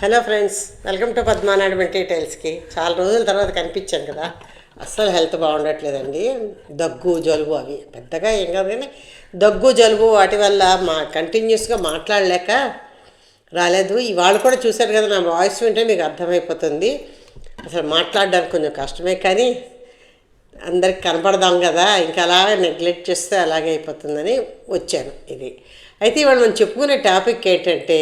Hello friends welcome to పద్మానాడు మెట్టి టైల్స్కి చాలా రోజుల తర్వాత కనిపించాను కదా. అస్సలు హెల్త్ బాగుండట్లేదండి. దగ్గు జలుబు అవి పెద్దగా ఏం కాదు కానీ దగ్గు జలుబు వాటి వల్ల మా కంటిన్యూస్గా మాట్లాడలేక రాలేదు. ఇవాళ కూడా చూశారు కదా నా వాయిస్ వింటే మీకు అర్థమైపోతుంది. అసలు మాట్లాడడానికి కొంచెం కష్టమే కానీ అందరికి కనపడదాం కదా. ఇంకా అలాగే నెగ్లెక్ట్ చేస్తే అలాగే అయిపోతుందని వచ్చాను ఇది. అయితే ఇవాళ మనం చెప్పుకునే టాపిక్ ఏంటంటే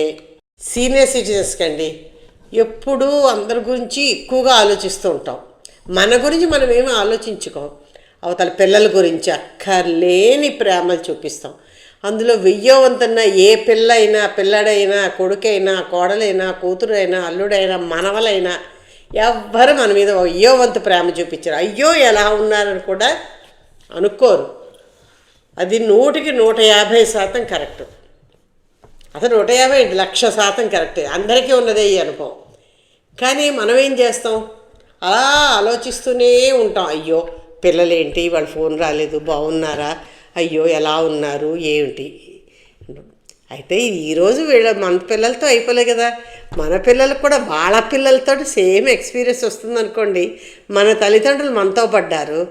సీనియర్ సిటిజన్స్కి అండి ఎప్పుడూ అందరి గురించి ఎక్కువగా ఆలోచిస్తూ ఉంటాం. మన గురించి మనం ఏమీ ఆలోచించుకోం. అవతల పిల్లల గురించి అక్కర్లేని ప్రేమలు చూపిస్తాం. అందులో వెయ్యో వంతన్న ఏ పిల్ల అయినా పిల్లడైనా కొడుకైనా కోడలైనా కూతురైనా అల్లుడైనా మనవలైనా ఎవ్వరు మన మీద అయ్యో వంతు ప్రేమ చూపించారు. అయ్యో ఎలా ఉన్నారని కూడా అనుకోరు. అది నూటికి నూట యాభై శాతం కరెక్ట్. అసలు నూట యాభై ఏంటి లక్ష శాతం కరెక్టే. అందరికీ ఉన్నదే ఈ అనుభవం. కానీ మనం ఏం చేస్తాం? అలా ఆలోచిస్తూనే ఉంటాం. అయ్యో పిల్లలేంటి? వాళ్ళ ఫోన్ రాలేదు. బాగున్నారా? అయ్యో ఎలా ఉన్నారు? ఏమిటి అయితే ఇది ఈరోజు వీళ్ళ మన పిల్లలతో అయిపోలే కదా. మన పిల్లలకు కూడా వాళ్ళ పిల్లలతో సేమ్ ఎక్స్పీరియన్స్ వస్తుంది అనుకోండి మన తల్లిదండ్రులు మనతో పడ్డారు.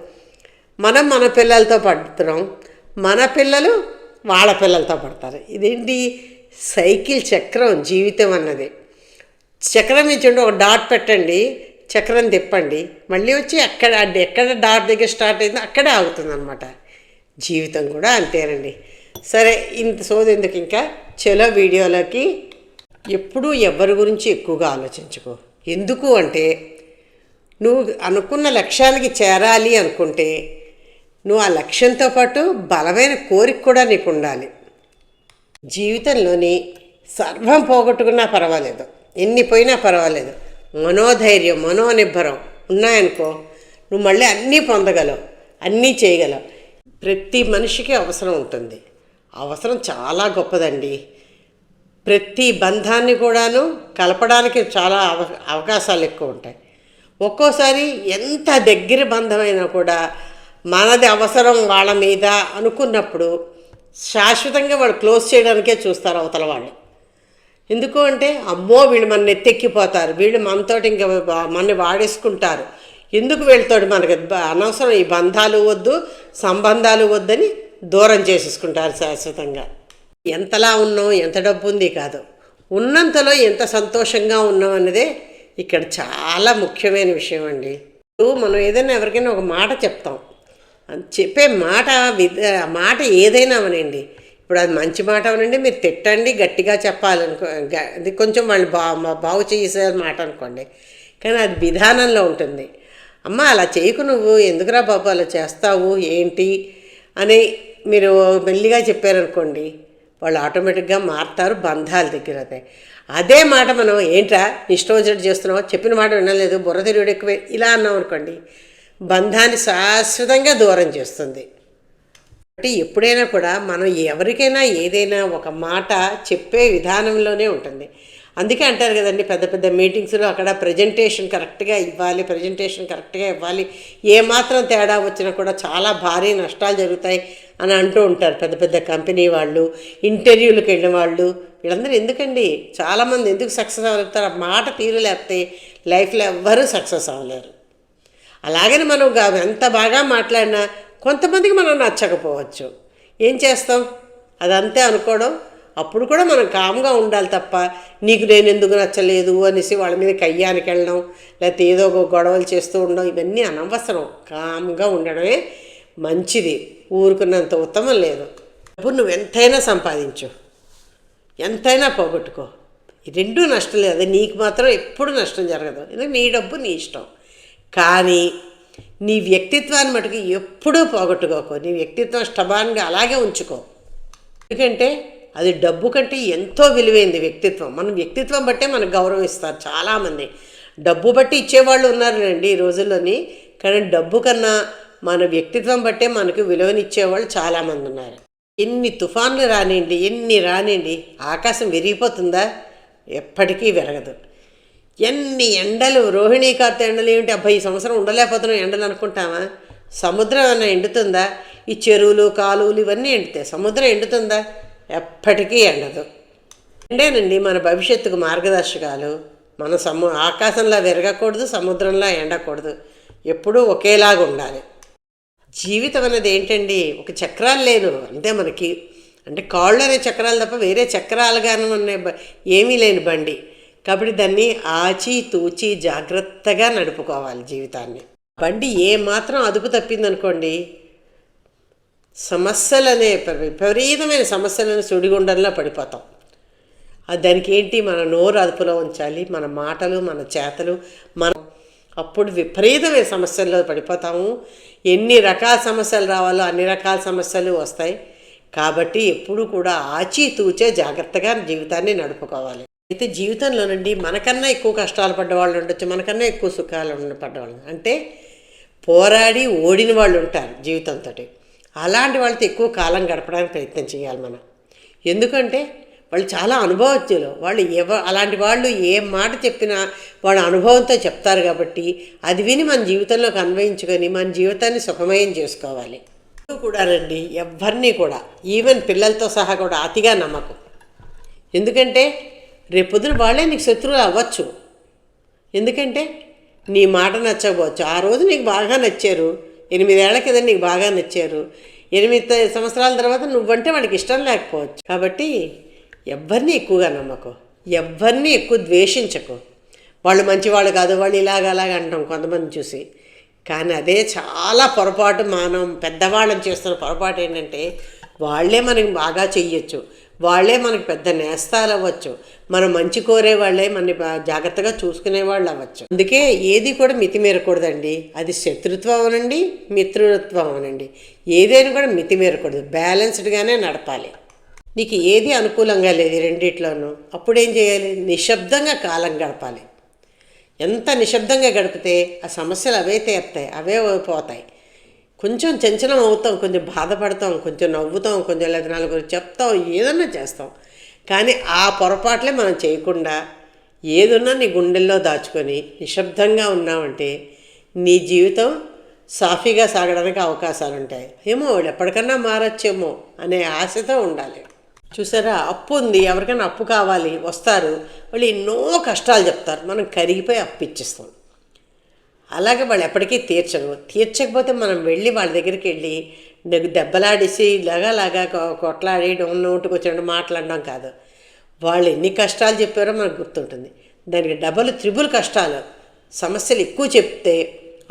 మనం మన పిల్లలతో పడుతున్నాం. మన పిల్లలు వాళ్ళ పిల్లలతో పడతారు. ఇదేంటి? సైకిల్ చక్రం జీవితం అన్నది. చక్రం ఇచ్చిండి ఒక డాట్ పెట్టండి చక్రం తిప్పండి మళ్ళీ వచ్చి అక్కడ ఎక్కడ డాట్ దగ్గర స్టార్ట్ అయిందో అక్కడే ఆగుతుంది అనమాట జీవితం కూడా అంతేనండి. సరే ఇంత సోది ఎందుకు ఇంకా? చలో వీడియోలోకి ఎప్పుడూ ఎవరి గురించి ఎక్కువగా ఆలోచించుకో. ఎందుకు అంటే నువ్వు అనుకున్న లక్ష్యానికి చేరాలి అనుకుంటే నువ్వు ఆ లక్ష్యంతో పాటు బలమైన కోరిక కూడా నీకు ఉండాలి జీవితంలోని సర్వం పోగొట్టుకున్నా పర్వాలేదు. ఎన్ని పోయినా పర్వాలేదు. మనోధైర్యం మనోనిబ్బరం ఉన్నాయనుకో నువ్వు మళ్ళీ అన్నీ పొందగలవు అన్నీ చేయగలవు. ప్రతి మనిషికి అవసరం ఉంటుంది. అవసరం చాలా గొప్పదండి. ప్రతి బంధాన్ని కూడాను కలపడానికి చాలా అవ అవకాశాలు ఎక్కువ ఉంటాయి. ఒక్కోసారి ఎంత దగ్గర బంధమైనా కూడా మనది అవసరం వాళ్ళ మీద అనుకున్నప్పుడు శాశ్వతంగా వాడు క్లోజ్ చేయడానికే చూస్తారు అవతల వాళ్ళు. ఎందుకు అంటే అమ్మో వీళ్ళు మన నెత్తెక్కిపోతారు. వీళ్ళు మనతోటి ఇంకా మన మనని వాడేసుకుంటారు. ఎందుకు వీళ్ళతోటి మనకి అనవసరం ఈ బంధాలు వద్దు సంబంధాలు వద్దని దూరం చేసేసుకుంటారు శాశ్వతంగా. ఎంతలా ఉన్నాం ఎంత డబ్బు ఉంది కాదు. ఉన్నంతలో ఎంత సంతోషంగా ఉన్నాం అన్నదే ఇక్కడ చాలా ముఖ్యమైన విషయం అండి. మనం ఏదైనా ఎవరికైనా ఒక మాట చెప్తాం. చెప్పే మాట విధ మాట ఏదైనా అవనండి. ఇప్పుడు అది మంచి మాట అవనండి మీరు తిట్టండి గట్టిగా చెప్పాలనుకో అది కొంచెం వాళ్ళు బా బాగు చేసే మాట అనుకోండి. కానీ అది విధానంలో ఉంటుంది. అమ్మ అలా చేయకు నువ్వు ఎందుకురా బాబు అలా చేస్తావు ఏంటి? అని మీరు మెల్లిగా చెప్పారనుకోండి వాళ్ళు ఆటోమేటిక్గా మారుతారు బంధాల దగ్గర అదే. అదే మాట మనం ఏంట్రా ఇష్టం వచ్చినట్టు చేస్తున్నావు? చెప్పిన మాట వినలేదు బుర్ర తిరుగుడు ఎక్కువే ఇలా అన్నాం అనుకోండి బంధాన్ని శాశ్వతంగా దూరం చేస్తుంది. కాబట్టి ఎప్పుడైనా కూడా మనం ఎవరికైనా ఏదైనా ఒక మాట చెప్పే విధానంలోనే ఉంటుంది. అందుకే అంటారు కదండి పెద్ద పెద్ద మీటింగ్స్లో అక్కడ ప్రజెంటేషన్ కరెక్ట్గా ఇవ్వాలి ప్రజెంటేషన్ కరెక్ట్గా ఇవ్వాలి. ఏమాత్రం తేడా వచ్చినా కూడా చాలా భారీ నష్టాలు జరుగుతాయి అని అంటూ ఉంటారు పెద్ద పెద్ద కంపెనీ వాళ్ళు ఇంటర్వ్యూలకు వెళ్ళిన వాళ్ళు. వీళ్ళందరూ ఎందుకండి? చాలామంది ఎందుకు సక్సెస్ అవ్వగలుగుతారు ఆ మాట తీరు లేకపోతే లైఫ్లో ఎవ్వరూ సక్సెస్ అవ్వలేరు. అలాగని మనం ఎంత బాగా మాట్లాడినా కొంతమందికి మనం నచ్చకపోవచ్చు. ఏం చేస్తాం? అదంతే అనుకోవడం. అప్పుడు కూడా మనం కామ్గా ఉండాలి తప్ప నీకు నేను ఎందుకు నచ్చలేదు అనేసి వాళ్ళ మీద కయ్యానికి వెళ్ళడం లేకపోతే ఏదో ఒక గొడవలు చేస్తూ ఉండడం ఇవన్నీ అనవసరం. కామ్గా ఉండడమే మంచిది. ఊరుకున్నంత ఉత్తమం లేదు. డబ్బు నువ్వు ఎంతైనా సంపాదించు. ఎంతైనా పోగొట్టుకో. రెండూ నష్టం లేదు నీకు మాత్రం ఎప్పుడు నష్టం జరగదు. ఎందుకంటే నీ డబ్బు నీ ఇష్టం. కానీ నీ వ్యక్తిత్వాన్ని మటుకు ఎప్పుడూ పోగొట్టుకోకు. నీ వ్యక్తిత్వం స్టబాన్గా అలాగే ఉంచుకో. ఎందుకంటే అది డబ్బు కంటే ఎంతో విలువైంది వ్యక్తిత్వం. మన వ్యక్తిత్వం బట్టే మనకు గౌరవం ఇస్తారు చాలామంది. డబ్బు బట్టి ఇచ్చేవాళ్ళు ఉన్నారండి ఈ రోజుల్లోని కానీ డబ్బు కన్నా మన వ్యక్తిత్వం బట్టే మనకు విలువనిచ్చేవాళ్ళు చాలామంది ఉన్నారు. ఎన్ని తుఫాన్లు రానివ్వండి ఎన్ని రానివ్వండి ఆకాశం విరిగిపోతుందా? ఎప్పటికీ విరగదు. ఎన్ని ఎండలు రోహిణీ కార్త ఎండలు ఏమిటి? అబ్బాయి ఈ సంవత్సరం ఉండలేకపోతున్నాం ఎండలు అనుకుంటామా? సముద్రం అన్న ఎండుతుందా? ఈ చెరువులు కాలువలు ఇవన్నీ ఎండుతాయి సముద్రం ఎండుతుందా? ఎప్పటికీ ఎండదు. ఎండేనండి మన భవిష్యత్తుకు మార్గదర్శకాలు. మన సము ఆకాశంలో విరగకూడదు సముద్రంలో ఎండకూడదు. ఎప్పుడూ ఒకేలాగా ఉండాలి. జీవితం అనేది ఏంటండి? ఒక చక్రాలు లేదు అంతే మనకి. అంటే కాళ్ళు అనే చక్రాలు తప్ప వేరే చక్రాలుగాను ఉన్నాయి బ- ఏమీ లేని బండి. కాబట్టి దాన్ని ఆచి తూచి జాగ్రత్తగా నడుపుకోవాలి జీవితాన్ని. బండి ఏ మాత్రం అదుపు తప్పిందనుకోండి సమస్యలనే విపరీతమైన సమస్యలను సుడిగుండంలో పడిపోతాం. దానికి ఏంటి? మన నోరు అదుపులో ఉంచాలి మన మాటలు మన చేతలు మన అప్పుడు విపరీతమైన సమస్యల్లో పడిపోతాము. ఎన్ని రకాల సమస్యలు రావాలో అన్ని రకాల సమస్యలు వస్తాయి. కాబట్టి ఎప్పుడు కూడా ఆచితూచే జాగ్రత్తగా జీవితాన్ని నడుపుకోవాలి. అయితే జీవితంలో నుండి మనకన్నా ఎక్కువ కష్టాలు పడ్డవాళ్ళు ఉండొచ్చు మనకన్నా ఎక్కువ సుఖాలు పడ్డవాళ్ళు. అంటే పోరాడి ఓడిన వాళ్ళు ఉంటారు జీవితంతో అలాంటి వాళ్ళతో ఎక్కువ కాలం గడపడానికి ప్రయత్నం చేయాలి మనం. ఎందుకంటే వాళ్ళు చాలా అనుభవజ్ఞులు. వాళ్ళు ఎవ అలాంటి వాళ్ళు ఏ మాట చెప్పినా వాళ్ళ అనుభవంతో చెప్తారు కాబట్టి అది విని మన జీవితంలోకి అన్వయించుకొని మన జీవితాన్ని సుఖమయం చేసుకోవాలి. కూడానండి కూడా రండి ఎవరిని కూడా. ఈవెన్ పిల్లలతో సహా కూడా అతిగా నమ్మకం. ఎందుకంటే రేపొద్దున వాళ్ళే నీకు శత్రువులు అవ్వచ్చు. ఎందుకంటే నీ మాట నచ్చకపోవచ్చు. ఆ రోజు నీకు బాగా నచ్చారు. ఎనిమిదేళ్ళ కింద నీకు బాగా నచ్చారు. ఎనిమిది సంవత్సరాల తర్వాత నువ్వంటే వాడికి ఇష్టం లేకపోవచ్చు. కాబట్టి ఎవ్వరిని ఎక్కువగా నమ్మకు. ఎవ్వరిని ఎక్కువ ద్వేషించకు. వాళ్ళు మంచివాళ్ళు కాదు వాళ్ళు ఇలాగ అలాగ అంటాం కొంతమంది చూసి. కానీ అదే చాలా పొరపాటు మనం పెద్దవాళ్ళని చేస్తున్న పొరపాటు ఏంటంటే వాళ్ళే మనకి బాగా చెయ్యొచ్చు. వాళ్ళే మనకు పెద్ద నేస్తాలు అవ్వచ్చు మనం మంచి కోరే వాళ్ళే మన జాగ్రత్తగా చూసుకునే వాళ్ళు అవ్వచ్చు అందుకే ఏది కూడా మితిమీరకూడదండి అది శత్రుత్వం అవనండి మిత్రుత్వం అవనండి ఏదైనా కూడా మితిమీరకూడదు బ్యాలెన్స్డ్గానే నడపాలి. నీకు ఏది అనుకూలంగా లేదు రెండిట్లోనూ అప్పుడేం చేయాలి? నిశ్శబ్దంగా కాలం గడపాలి. ఎంత నిశ్శబ్దంగా గడిపితే ఆ సమస్యలు అవే తీరుతాయి అవే పోతాయి. కొంచెం చంచలం అవుతాం కొంచెం బాధపడతాం కొంచెం నవ్వుతాం కొంచెం లేదా నలుగురు చెప్తాం ఏదన్నా చేస్తాం. కానీ ఆ పొరపాట్లే మనం చేయకుండా ఏదున్నా నీ గుండెల్లో దాచుకొని నిశ్శబ్దంగా ఉన్నామంటే నీ జీవితం సాఫీగా సాగడానికి అవకాశాలు ఉంటాయి ఏమో వాళ్ళు ఎప్పటికన్నా మారచ్చేమో అనే ఆశతో ఉండాలి. చూసారా అప్పు ఉంది ఎవరికైనా అప్పు కావాలి వస్తారు వాళ్ళు ఎన్నో కష్టాలు చెప్తారు మనం కరిగిపోయి అప్పు ఇచ్చేస్తాం. అలాగే వాళ్ళు ఎప్పటికీ తీర్చరు. తీర్చకపోతే మనం వెళ్ళి వాళ్ళ దగ్గరికి వెళ్ళి దెబ్బలాడేసి ఇలాగా లాగా కొట్లాడి నోటుకు వచ్చినట్టు మాట్లాడడం కాదు. వాళ్ళు ఎన్ని కష్టాలు చెప్పారో మనకు గుర్తుంటుంది. దానికి డబల్ త్రిబుల్ కష్టాలు సమస్యలు ఎక్కువ చెప్తే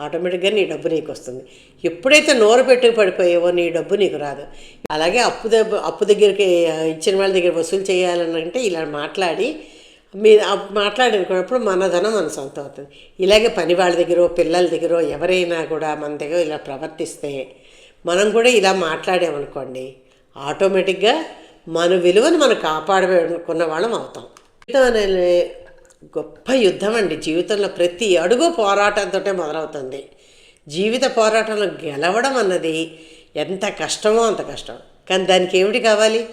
ఆటోమేటిక్గా నీ డబ్బు నీకు వస్తుంది. ఎప్పుడైతే నోరు పెట్టి పడిపోయావో నీ డబ్బు నీకు రాదు. అలాగే అప్పు దెబ్బ అప్పు దగ్గరికి ఇచ్చిన వాళ్ళ దగ్గర వసూలు చేయాలని అంటే ఇలా మాట్లాడి మీరు మాట్లాడేటప్పుడు మన ధనం మన సొంతం అవుతుంది. ఇలాగే పని వాళ్ళ దగ్గర పిల్లల దగ్గర ఎవరైనా కూడా మన దగ్గర ఇలా ప్రవర్తిస్తే మనం కూడా ఇలా మాట్లాడామనుకోండి ఆటోమేటిక్గా మన విలువను మనం కాపాడుకున్న వాళ్ళం అవుతాం. జీవితం అనే గొప్ప యుద్ధం అండి. జీవితంలో ప్రతి అడుగు పోరాటంతో మొదలవుతుంది. జీవిత పోరాటంలో గెలవడం అన్నది ఎంత కష్టమో అంత కష్టం. కానీ దానికి ఏమిటి కావాలి?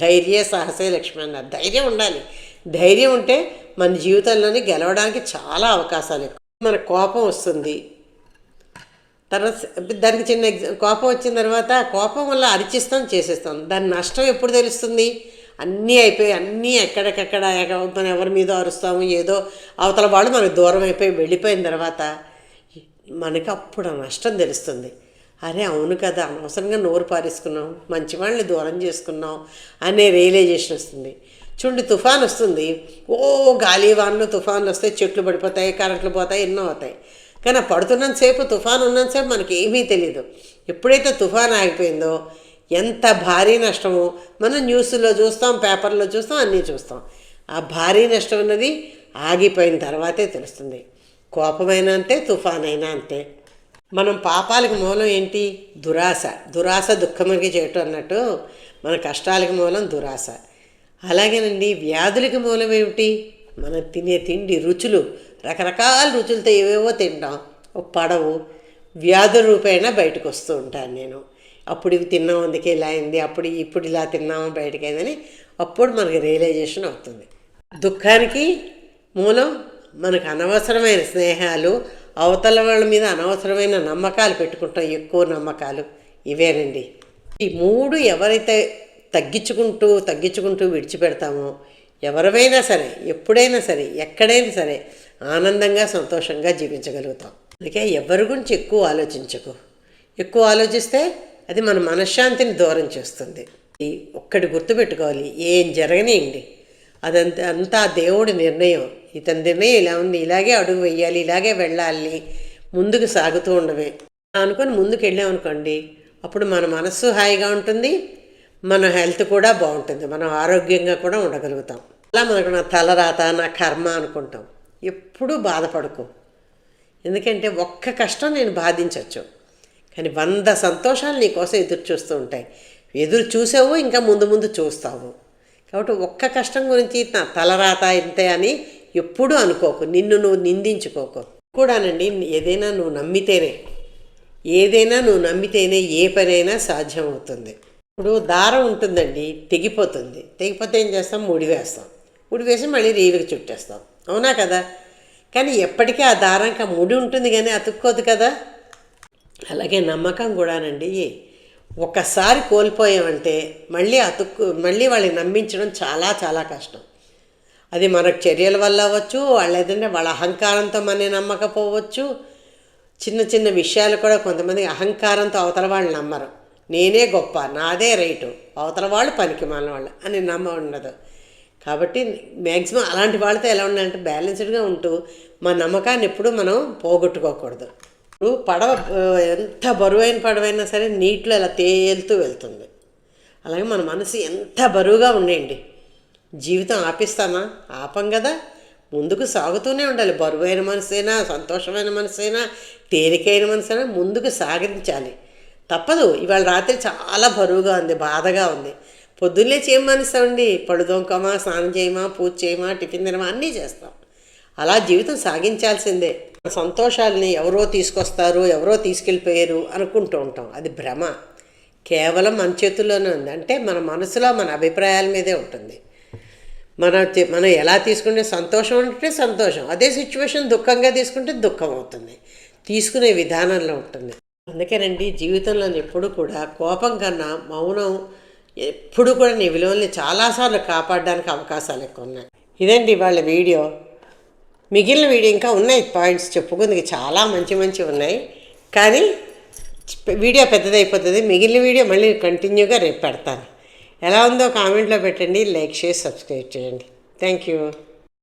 ధైర్య సాహసే లక్ష్మి అన్నారు ధైర్యం ఉండాలి. ధైర్యం ఉంటే మన జీవితంలోని గెలవడానికి చాలా అవకాశాలు ఎక్కువ. మన కోపం వస్తుంది. తర్వాత దానికి చిన్న ఎగ్జా కోపం వచ్చిన తర్వాత కోపం వల్ల అరిచిస్తాం చేసేస్తాం. దాని నష్టం ఎప్పుడు తెలుస్తుంది? అన్నీ అయిపోయి అన్నీ ఎక్కడికక్కడ మనం ఎవరి మీద అరుస్తాము ఏదో అవతల వాళ్ళు మనకు దూరం అయిపోయి వెళ్ళిపోయిన తర్వాత మనకి అప్పుడు ఆ నష్టం తెలుస్తుంది. అరే అవును కదా అనవసరంగా నోరు పారేసుకున్నాం మంచి వాళ్ళని దూరం చేసుకున్నాం అనే రియలైజేషన్ వస్తుంది. చూడండి తుఫాన్ వస్తుంది. ఓ గాలి వానలు తుఫాన్లు వస్తాయి చెట్లు పడిపోతాయి కరెంట్లు పోతాయి ఎన్నో అవుతాయి. కానీ పడుతున్నంతసేపు తుఫాన్ ఉన్నంతసేపు మనకి ఏమీ తెలియదు ఎప్పుడైతే తుఫాన్ ఆగిపోయిందో ఎంత భారీ నష్టమో మనం న్యూస్లో చూస్తాం పేపర్లో చూస్తాం అన్నీ చూస్తాం. ఆ భారీ నష్టం అన్నది ఆగిపోయిన తర్వాతే తెలుస్తుంది. కోపమైనా అంతే తుఫాన్ అయినా అంతే. మనం పాపాలకు మూలం ఏంటి? దురాశ. దురాశ దుఃఖమునికి చేయటం అన్నట్టు మన కష్టాలకు మూలం దురాశ. అలాగేనండి వ్యాధులకి మూలం ఏమిటి మనం తినే తిండి రుచులు రకరకాల రుచులతో ఏవేవో తింటాం. ఓ పడవు వ్యాధుల రూపేణ బయటకు వస్తూ ఉంటాను నేను. అప్పుడు ఇవి తిన్నాం అందుకే ఇలా అయింది అప్పుడు ఇప్పుడు ఇలా తిన్నాము బయటకు అయిందని అప్పుడు మనకి రియలైజేషన్ అవుతుంది. దుఃఖానికి మూలం మనకు అనవసరమైన స్నేహాలు అవతల వాళ్ళ మీద అనవసరమైన నమ్మకాలు పెట్టుకుంటాం ఎక్కువ నమ్మకాలు. ఇవేనండి. ఈ మూడు ఎవరైతే తగ్గించుకుంటూ తగ్గించుకుంటూ విడిచిపెడతామో. ఎవరివైనా సరే ఎప్పుడైనా సరే ఎక్కడైనా సరే ఆనందంగా సంతోషంగా జీవించగలుగుతాం. అందుకే ఎవరి గురించి ఎక్కువ ఆలోచించకు. ఎక్కువ ఆలోచిస్తే అది మన మనశ్శాంతిని దూరం చేస్తుంది. ఒక్కటి గుర్తుపెట్టుకోవాలి ఏం జరగనియండి. అదంతా అంతా దేవుడి నిర్ణయం. ఇతని నిర్ణయం ఇలా ఉంది ఇలాగే అడుగు వేయాలి ఇలాగే వెళ్ళాలి ముందుకు సాగుతూ ఉండవే. అనుకొని ముందుకు వెళ్ళామనుకోండి అప్పుడు మన మనస్సు హాయిగా ఉంటుంది మన హెల్త్ కూడా బాగుంటుంది. మనం ఆరోగ్యంగా కూడా ఉండగలుగుతాం. అలా మనకు నా తలరాత నా కర్మ అనుకుంటాం. ఎప్పుడూ బాధపడకు. ఎందుకంటే ఒక్క కష్టం నేను బాధించవచ్చు కానీ వంద సంతోషాలు నీకోసం ఎదురు చూస్తూ ఉంటాయి. ఎదురు చూసావు ఇంకా ముందు ముందు చూస్తావు. కాబట్టి ఒక్క కష్టం గురించి నా తలరాత ఇంతే అని ఎప్పుడూ అనుకోకు. నిన్ను నువ్వు నిందించుకోకు. కూడానండి ఏదైనా నువ్వు నమ్మితేనే ఏదైనా నువ్వు నమ్మితేనే ఏ పనైనా సాధ్యమవుతుంది. ఇప్పుడు దారం ఉంటుందండి తెగిపోతుంది. తెగిపోతే ఏం చేస్తాం? ముడి వేస్తాం ముడి వేసి మళ్ళీ రీలుకి చుట్టేస్తాం. అవునా కదా? కానీ ఎప్పటికీ ఆ దారానికి ముడి ఉంటుంది కానీ అతుక్కోదు కదా? అలాగే నమ్మకం కూడానండి. ఒకసారి కోల్పోయామంటే మళ్ళీ అతుక్కు మళ్ళీ వాళ్ళని నమ్మించడం చాలా చాలా కష్టం. అది మన చర్యల వల్ల అవ్వచ్చు వాళ్ళు ఏదంటే వాళ్ళ అహంకారంతో మనం నమ్మకపోవచ్చు. చిన్న చిన్న విషయాలు కూడా కొంతమంది అహంకారంతో అవతల వాళ్ళు నమ్మరు. నేనే గొప్ప నాదే రైటు అవతల వాళ్ళు పనికి మాలిన వాళ్ళు అని నమ్మ ఉండదు కాబట్టి మ్యాక్సిమం అలాంటి వాళ్ళతో ఎలా ఉండాలంటే బ్యాలెన్స్డ్గా ఉంటూ మా నమ్మకాన్ని ఎప్పుడూ మనం పోగొట్టుకోకూడదు. పడవ ఎంత బరువైన పడవైనా సరే నీటిలో ఇలా తేలుతూ వెళ్తుంది. అలాగే మన మనసు ఎంత బరువుగా ఉండేయండి. జీవితం ఆపిస్తామా ఆపం కదా. ముందుకు సాగుతూనే ఉండాలి. బరువైన మనసైనా సంతోషమైన మనసైనా తేలికైన మనసైనా ముందుకు సాగించాలి. తప్పదు. ఇవాళ రాత్రి చాలా బరువుగా ఉంది బాధగా ఉంది. పొద్దున్నే చేయమనిస్తామండి. మనస్తామండి పడుదోంకమా స్నానం చేయమా పూజ చేయమా టిఫిన్ తినమా అన్నీ చేస్తాం. అలా జీవితం సాగించాల్సిందే. సంతోషాలని ఎవరో తీసుకొస్తారు ఎవరో తీసుకెళ్ళిపోయారు అనుకుంటూ ఉంటాం. అది భ్రమ. కేవలం మన చేతుల్లోనే ఉంది. అంటే మన మనసులో మన అభిప్రాయాల మీదే ఉంటుంది. మన మనం ఎలా తీసుకుంటే సంతోషం అంటే సంతోషం. అదే సిచ్యువేషన్ దుఃఖంగా తీసుకుంటే దుఃఖం అవుతుంది. తీసుకునే విధానంలో ఉంటుంది. అందుకేనండి జీవితంలో ఎప్పుడు కూడా కోపం కన్నా మౌనం ఎప్పుడు కూడా నీ విలువల్ని చాలాసార్లు కాపాడడానికి అవకాశాలు ఎక్కువ ఉన్నాయి. ఇదండి వాళ్ళ వీడియో. మిగిలిన వీడియో ఇంకా ఉన్నాయి. పాయింట్స్ చెప్పుకుందుకు చాలా మంచి మంచి ఉన్నాయి. కానీ వీడియో పెద్దదైపోతుంది. మిగిలిన వీడియో మళ్ళీ కంటిన్యూగా రేపు పెడతాను. ఎలా ఉందో కామెంట్లో పెట్టండి. లైక్ చేసి సబ్స్క్రైబ్ చేయండి. Thank you.